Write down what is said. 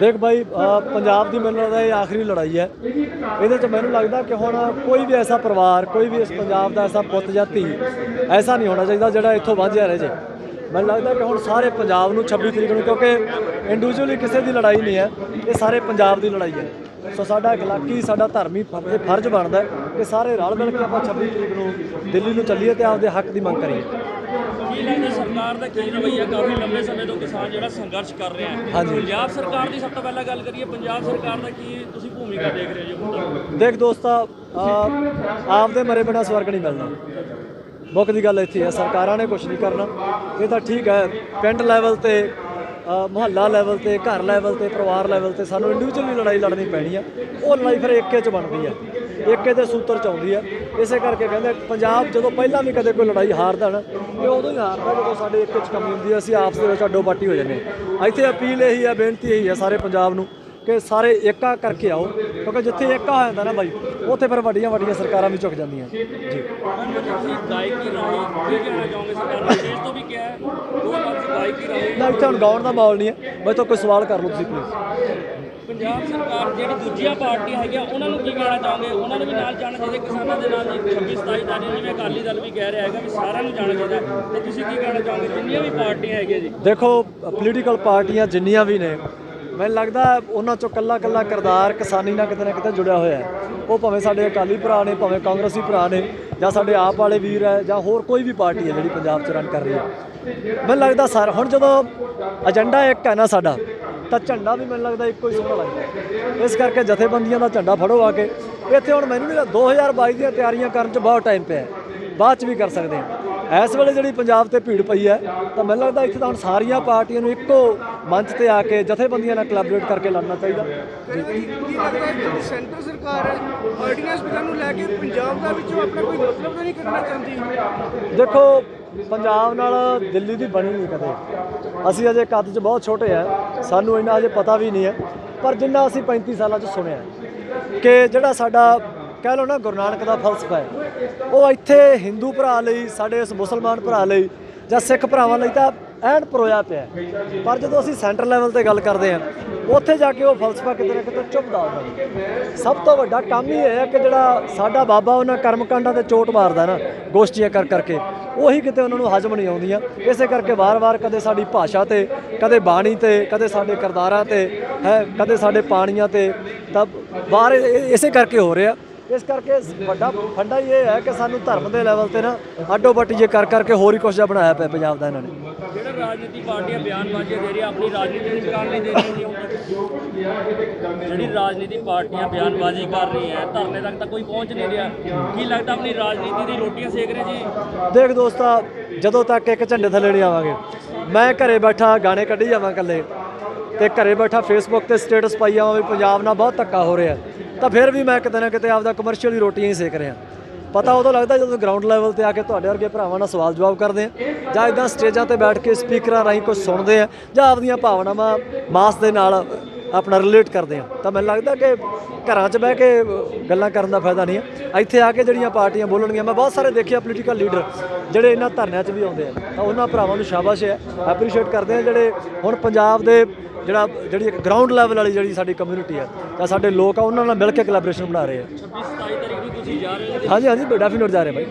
ਦੇਖ ਭਾਈ ਪੰਜਾਬ ਦੀ ਮੈਨੂੰ ਲੱਗਦਾ ਇਹ ਆਖਰੀ ਲੜਾਈ ਹੈ। ਇਹਦੇ ਚ ਮੈਨੂੰ ਲੱਗਦਾ ਕਿ ਹੁਣ ਕੋਈ ਵੀ ਐਸਾ ਪਰਿਵਾਰ, ਕੋਈ ਵੀ ਇਸ ਪੰਜਾਬ ਦਾ ਐਸਾ ਪੁੱਤ ਜਾਂ ਧੀ, ਐਸਾ ਨਹੀਂ ਹੋਣਾ ਚਾਹੀਦਾ ਜਿਹੜਾ ਇੱਥੋਂ ਵਾਂਝਿਆ ਰਹਿ ਜੇ। ਮੈਨੂੰ ਲੱਗਦਾ ਕਿ ਹੁਣ ਸਾਰੇ ਪੰਜਾਬ ਨੂੰ 26 ਤਰੀਕ ਨੂੰ, ਕਿਉਂਕਿ ਇੰਡੀਵਿਜੂਅਲੀ ਕਿਸੇ ਦੀ ਲੜਾਈ ਨਹੀਂ ਹੈ, ਇਹ ਸਾਰੇ ਪੰਜਾਬ ਦੀ ਲੜਾਈ ਹੈ। ਸੋ ਸਾਡਾ ਇਖਲਾਕੀ, ਸਾਡਾ ਧਰਮੀ ਫਰ- ਇਹ ਫਰਜ਼ ਬਣਦਾ ਕਿ ਸਾਰੇ ਰਲ ਮਿਲ ਕੇ ਆਪਾਂ 26 ਤਰੀਕ ਨੂੰ ਦਿੱਲੀ ਨੂੰ ਚੱਲੀਏ ਤੇ ਆਪਦੇ ਹੱਕ ਦੀ ਮੰਗ ਕਰੀਏ। ਕੀ ਲੱਗਦਾ ਸਰਕਾਰ ਦਾ ਕੀ ਰਵੱਈਆ ਕਾਫੀ ਲੰਬੇ ਸਮੇਂ ਤੋਂ ਕਿਸਾਨ ਜਿਹੜਾ ਸੰਘਰਸ਼ ਕਰ ਰਿਹਾ ਹੈ। ਹਾਂਜੀ। ਪੰਜਾਬ ਸਰਕਾਰ ਦੀ ਸਭ ਤੋਂ ਪਹਿਲਾਂ ਗੱਲ ਕਰੀਏ ਪੰਜਾਬ ਸਰਕਾਰ ਦਾ ਕੀ ਤੁਸੀਂ ਭੂਮਿਕਾ ਦੇਖ ਰਹੇ ਹੋ ਜੀ ਦੇਖ ਦੋਸਤਾ ਅਹ ਆਪਦੇ ਮਰੇ ਬਿਨਾ ਸਵਰਗ ਨਹੀਂ ਮਿਲਦਾ ਮੁੱਖ ਦੀ ਗੱਲ ਇੱਥੇ ਹੈ ਸਰਕਾਰਾਂ ਨੇ ਕੁਝ ਨਹੀਂ ਕਰਨਾ। ਇਹ ਤਾਂ ਠੀਕ ਹੈ ਪਿੰਡ ਲੈਵਲ ਤੇ ਅਹ ਮੁਹੱਲਾ ਲੈਵਲ ਤੇ ਘਰ ਲੈਵਲ ਤੇ ਪਰਿਵਾਰ ਲੈਵਲ ਤੇ ਸਾਨੂੰ ਇੰਡੀਵਿਜੂਅਲੀ ਲੜਾਈ ਲੜਨੀ ਪੈਣੀ ਆ। ਉਹ ਲੜਾਈ ਫਿਰ ਏਕੇ 'ਚ ਬਣਦੀ ਆ। ਏਕੇ ਦੇ ਸੂਤਰ 'ਚ ਆਉਂਦੀ ਆ। ਇਸੇ ਕਰਕੇ ਕਹਿੰਦੇ ਪੰਜਾਬ ਜਦੋਂ ਪਹਿਲਾਂ ਵੀ ਕਦੇ ਕੋਈ ਲੜਾਈ ਹਾਰਦਾ ਨਾ ਇਹ ਉਦੋਂ ਹੀ ਹਾਰਦਾ ਜਦੋਂ ਸਾਡੇ ਏਕੇ 'ਚ ਕਮੀ ਹੁੰਦੀ ਆ ਅਸੀਂ ਆਪਸ ਦੇ ਵਿੱਚ ਅੱਡੋ ਪਾਟੀ ਹੋ ਜਾਂਦੇ ਹਾਂ। ਇੱਥੇ ਅਪੀਲ ਇਹੀ ਆ ਬੇਨਤੀ ਇਹੀ ਆ ਸਾਰੇ ਪੰਜਾਬ ਨੂੰ ਕਿ ਸਾਰੇ ਏਕਾ ਕਰਕੇ ਆਓ ਕਿਉਂਕਿ ਜਿੱਥੇ ਏਕਾ ਹੋ ਜਾਂਦਾ ਨਾ ਬਾਈ ਉੱਥੇ ਫਿਰ ਵੱਡੀਆਂ ਵੱਡੀਆਂ ਸਰਕਾਰਾਂ ਵੀ ਝੁਕ ਜਾਂਦੀਆਂ। ਜੀ। ਗਾਇਕੀ ਰਾਹੀਂ ਕੀ ਕਹਿਣਾ ਚਾਹੋਗੇ ਸਰਕਾਰ ਨੇ ਦੇਸ਼ ਤੋਂ ਵੀ ਕਿਹਾ ਹੈ। ਉਹ ਗਾਇਕੀ ਰਾਹੀਂ ਨਾ ਇੱਥੇ ਹੁਣ ਗਾਉਣ ਦਾ ਮਾਹੌਲ ਨਹੀਂ ਹੈ। ਮੈਂ ਤਾਂ ਕੋਈ ਸਵਾਲ ਕਰ ਲਓ ਤੁਸੀਂ ਪਲੀਜ਼ ਪੰਜਾਬ ਸਰਕਾਰ ਜਿਹੜੀ ਦੂਜੀਆਂ ਪਾਰਟੀਆਂ ਹੈਗੀਆਂ, ਉਹਨਾਂ ਨੂੰ ਕੀ ਕਹਿਣਾ ਚਾਹੋਗੇ? ਉਹਨਾਂ ਨੂੰ ਵੀ ਨਾਲ ਜਾਣਾ ਚਾਹੀਦਾ ਕਿਸਾਨਾਂ ਦੇ ਨਾਲ 26 27 ਤਾਰੀਖ ਜਿਵੇਂ ਅਕਾਲੀ ਦਲ ਵੀ ਕਹਿ ਰਿਹਾ ਹੈਗਾ ਵੀ ਸਾਰਿਆਂ ਨੂੰ ਜਾਣਾ ਚਾਹੀਦਾ ਤੇ ਤੁਸੀਂ ਕੀ ਕਹਿਣਾ ਚਾਹੋਗੇ? ਜਿੰਨੀਆਂ ਵੀ ਪਾਰਟੀਆਂ ਹੈਗੀਆਂ ਜੀ। ਦੇਖੋ ਪੋਲੀਟੀਕਲ ਪਾਰਟੀਆਂ ਜਿੰਨੀਆਂ ਵੀ ਨੇ, ਮੈਨੂੰ ਲੱਗਦਾ ਉਹਨਾਂ ਚੋਂ ਕੱਲਾ ਕੱਲਾ ਕਿਰਦਾਰ ਕਿਸਾਨੀ ਨਾਲ ਕਿਤੇ ਨਾ ਕਿਤੇ ਜੁੜਿਆ ਹੋਇਆ ਹੈ। ਉਹ ਭਾਵੇਂ ਸਾਡੇ ਅਕਾਲੀ ਭਰਾ ਨੇ, ਭਾਵੇਂ ਕਾਂਗਰਸੀ ਭਰਾ ਨੇ, ਜਾਂ ਸਾਡੇ ਆਪ ਵਾਲੇ ਵੀਰ ਹੈ, ਜਾਂ ਹੋਰ ਕੋਈ ਵੀ ਪਾਰਟੀ ਹੈ ਜਿਹੜੀ ਪੰਜਾਬ 'ਚ ਰਨ ਕਰ ਰਹੀ ਹੈ। ਮੈਨੂੰ ਲੱਗਦਾ ਸਰ, ਹੁਣ ਜਦੋਂ ਏਜੰਡਾ ਇੱਕ ਹੈ ਨਾ ਸਾਡਾ ਤਾਂ ਝੰਡਾ ਵੀ ਮੈਨੂੰ ਲੱਗਦਾ ਇੱਕੋ ਹੀ ਸੋਹਣਾ ਲੱਗਦਾ। ਇਸ ਕਰਕੇ ਜਥੇਬੰਦੀਆਂ ਦਾ ਝੰਡਾ ਫੜੋ ਆ ਕੇ। ਇੱਥੇ ਹੁਣ ਮੈਨੂੰ ਨਹੀਂ ਲੱਗਦਾ 2022 ਦੀਆਂ ਤਿਆਰੀਆਂ ਕਰਨ 'ਚ ਬਹੁਤ ਟਾਈਮ ਪਿਆ ਬਾਅਦ 'ਚ ਵੀ ਕਰ ਸਕਦੇ ਹਾਂ। ਇਸ ਵੇਲੇ ਜਿਹੜੀ ਪੰਜਾਬ ਤੇ ਭੀੜ ਪਈ ਹੈ ਤਾਂ ਮੈਨੂੰ ਲੱਗਦਾ ਇੱਥੇ ਤਾਂ ਹੁਣ ਸਾਰੀਆਂ ਪਾਰਟੀਆਂ ਨੂੰ ਇੱਕੋ ਮੰਚ ਤੇ ਆ ਕੇ ਜਥੇਬੰਦੀਆਂ ਨਾਲ ਕੋਲੈਬੋਰੇਟ ਕਰਕੇ ਲੜਨਾ ਚਾਹੀਦਾ। ਜੀ ਕੀ ਲੱਗਦਾ ਹੈ ਕਿ ਸੈਂਟਰ ਸਰਕਾਰ ਹੈ ਆਰਡੀਨੈਂਸ ਬਿੱਲਾਂ ਨੂੰ ਲੈ ਕੇ ਪੰਜਾਬ ਦਾ ਵਿੱਚੋਂ ਆਪਣਾ ਕੋਈ ਮਤਲਬ ਤਾਂ ਨਹੀਂ ਕੱਢਣਾ ਚਾਹੁੰਦੀ? ਦੇਖੋ ਪੰਜਾਬ ਨਾਲ ਦਿੱਲੀ ਦੀ ਬਣੀ ਨਹੀਂ ਕਦੇ। ਅਸੀਂ ਅਜੇ ਕੱਦ 'ਚ ਬਹੁਤ ਛੋਟੇ ਆ ਸਾਨੂੰ ਇੰਨਾ ਅਜੇ ਪਤਾ ਵੀ ਨਹੀਂ ਹੈ ਪਰ ਜਿੰਨਾ ਅਸੀਂ 35 ਸਾਲਾਂ 'ਚ ਸੁਣਿਆ ਕਿ ਜਿਹੜਾ ਸਾਡਾ ਕਹਿ ਲਓ ਨਾ ਗੁਰੂ ਨਾਨਕ ਦਾ ਫਲਸਫਾ ਹੈ। ਉਹ ਇੱਥੇ ਹਿੰਦੂ ਭਰਾ ਲਈ, ਸਾਡੇ ਇਸ ਮੁਸਲਮਾਨ ਭਰਾ ਲਈ ਜਾਂ ਸਿੱਖ ਭਰਾਵਾਂ ਲਈ ਤਾਂ ਐਨ ਪਰੋਇਆ ਪਿਆ ਪਰ ਜਦੋਂ ਅਸੀਂ ਸੈਂਟਰ ਲੈਵਲ ਤੇ ਗੱਲ ਕਰਦੇ ਹਾਂ, ਉੱਥੇ ਜਾ ਕੇ ਉਹ ਫਲਸਫਾ ਕਿਤੇ ਨਾ ਕਿਤੇ ਚੁੱਪਦਾ ਹੁੰਦਾ ਸਭ ਤੋਂ ਵੱਡਾ ਕੰਮ ਹੀ ਇਹ ਹੈ ਕਿ ਜਿਹੜਾ ਸਾਡਾ ਬਾਬਾ ਉਹਨਾਂ ਕਰਮਕਾਂਡਾਂ ਤੇ ਚੋਟ ਮਾਰਦਾ ਨਾ, ਗੋਸ਼ਟੀਆਂ ਕਰ ਕਰਕੇ, ਉਹੀ ਕਿਤੇ ਉਹਨਾਂ ਨੂੰ ਹਜਮ ਨਹੀਂ ਆਉਂਦੀਆਂ। ਇਸੇ ਕਰਕੇ ਵਾਰ-ਵਾਰ ਕਦੇ ਸਾਡੀ ਭਾਸ਼ਾ ਤੇ, ਕਦੇ ਬਾਣੀ ਤੇ, ਕਦੇ ਸਾਡੇ ਕਿਰਦਾਰਾਂ ਤੇ, ਹੈ, ਕਦੇ ਸਾਡੇ ਪਾਣੀਆਂ ਤੇ, ਤਾਂ ਵਾਰ ਇਸੇ ਕਰਕੇ ਹੋ ਰਿਹਾ। ਇਸ ਕਰਕੇ ਵੱਡਾ ਫੰਡਾ ਇਹ ਹੈ ਕਿ ਸਾਨੂੰ ਧਰਮ ਦੇ ਲੈਵਲ ਤੇ ਨਾ ਅੱਡੋ ਬੱਟੀ ਜੇ ਕਰ ਕਰਕੇ ਹੋਰ ਹੀ ਕੁਝ ਜਿਹਾ ਬਣਾਇਆ ਪਿਆ ਪੰਜਾਬ ਦਾ ਇਹਨਾਂ ਨੇ। ਜਿਹੜਾ ਰਾਜਨੀਤੀ ਪਾਰਟੀਆਂ ਬਿਆਨਬਾਜ਼ੀਆਂ ਦੇ ਰਹੀਆਂ ਆਪਣੀ ਰਾਜਨੀਤੀ ਨੂੰ ਚਲਾਉਣ ਲਈ ਦੇ ਰਹੀਆਂ ਜਿਹੜੀ ਰਾਜਨੀਤੀ ਪਾਰਟੀਆਂ ਬਿਆਨਬਾਜ਼ੀ ਕਰ ਰਹੀ ਹੈ ਧਰਨੇ ਤੱਕ ਤਾਂ ਕੋਈ ਪਹੁੰਚ ਨਹੀਂ ਰਿਹਾ। ਕੀ ਲੱਗਦਾ ਆਪਣੀ ਰਾਜਨੀਤੀ ਦੀ ਰੋਟੀਆਂ ਸੇਕ ਰਹੇ ਜੀ? ਦੇਖ ਦੋਸਤਾ ਜਦੋਂ ਤੱਕ ਇੱਕ ਝੰਡੇ ਥੱਲੇ ਨਹੀਂ ਆਵਾਂਗੇ ਮੈਂ ਘਰੇ ਬੈਠਾ ਗਾਣੇ ਕੱਢੀ ਜਾਵਾਂ ਇਕੱਲੇ। ਤੇ ਘਰੇ ਬੈਠਾ ਫੇਸਬੁੱਕ ਤੇ ਸਟੇਟਸ ਪਾਈ ਜਾਵਾਂ ਵੀ ਪੰਜਾਬ ਨਾਲ ਬਹੁਤ ਧੱਕਾ ਹੋ ਰਿਹਾ ਤਾਂ ਫਿਰ ਵੀ ਮੈਂ ਕਿਤੇ ਨਾ ਕਿਤੇ ਆਪਦਾ ਕਮਰਸ਼ੀਅਲੀ ਰੋਟੀਆਂ ਹੀ ਸੇਕ ਰਿਹਾ। ਪਤਾ ਉਦੋਂ ਲੱਗਦਾ ਜਦੋਂ ਗਰਾਊਂਡ ਲੈਵਲ ਤੇ ਆ ਕੇ ਤੁਹਾਡੇ ਵਰਗੇ ਭਰਾਵਾਂ ਨਾਲ ਸਵਾਲ ਜਵਾਬ ਕਰਦੇ ਆ, ਜਾਂ ਇਦਾਂ ਸਟੇਜਾਂ ਤੇ ਬੈਠ ਕੇ ਸਪੀਕਰਾਂ ਰਾਹੀਂ ਕੁਝ ਸੁਣਦੇ ਆ, ਜਾਂ ਆਪਦੀਆਂ ਭਾਵਨਾਵਾਂ ਮਾਸ ਦੇ ਨਾਲ ਆਪਣਾ ਰਿਲੇਟ ਕਰਦੇ ਆ। ਤਾਂ ਮੈਨੂੰ ਲੱਗਦਾ ਕਿ ਘਰਾਂ 'ਚ ਬਹਿ ਕੇ ਗੱਲਾਂ ਕਰਨ ਦਾ ਫਾਇਦਾ ਨਹੀਂ ਹੈ ਇੱਥੇ ਆ ਕੇ ਜਿਹੜੀਆਂ ਪਾਰਟੀਆਂ ਬੋਲਣਗੀਆਂ, ਮੈਂ ਬਹੁਤ ਸਾਰੇ ਦੇਖਿਆ ਪੋਲੀਟੀਕਲ ਲੀਡਰ ਜਿਹੜੇ ਇਹਨਾਂ ਧਰਨਿਆਂ 'ਚ ਵੀ ਆਉਂਦੇ ਆ। ਤਾਂ ਉਹਨਾਂ ਭਰਾਵਾਂ ਨੂੰ ਸ਼ਾਬਾਸ਼ ਹੈ। ਐਪਰੀਸ਼ੀਏਟ ਕਰਦੇ ਆ ਜਿਹੜੇ ਹੁਣ ਪੰਜਾਬ ਦੇ ਜਿਹੜਾ ਜਿਹੜੀ ਇੱਕ ਗਰਾਊਂਡ ਲੈਵਲ ਵਾਲੀ ਜਿਹੜੀ ਸਾਡੀ ਕਮਿਊਨਿਟੀ ਹੈ ਜਾਂ ਸਾਡੇ ਲੋਕ ਆ ਉਹਨਾਂ ਨਾਲ ਮਿਲ ਕੇ ਕੋਲੈਬੋਰੇਸ਼ਨ ਬਣਾ ਰਹੇ ਆ। 26 27 ਤਾਰੀਖ ਨੂੰ ਤੁਸੀਂ ਜਾ ਰਹੇ ਹੋ? ਹਾਂਜੀ ਹਾਂਜੀ ਡੈਫੀਨੇਟ ਜਾ ਰਹੇ ਬਾਈ।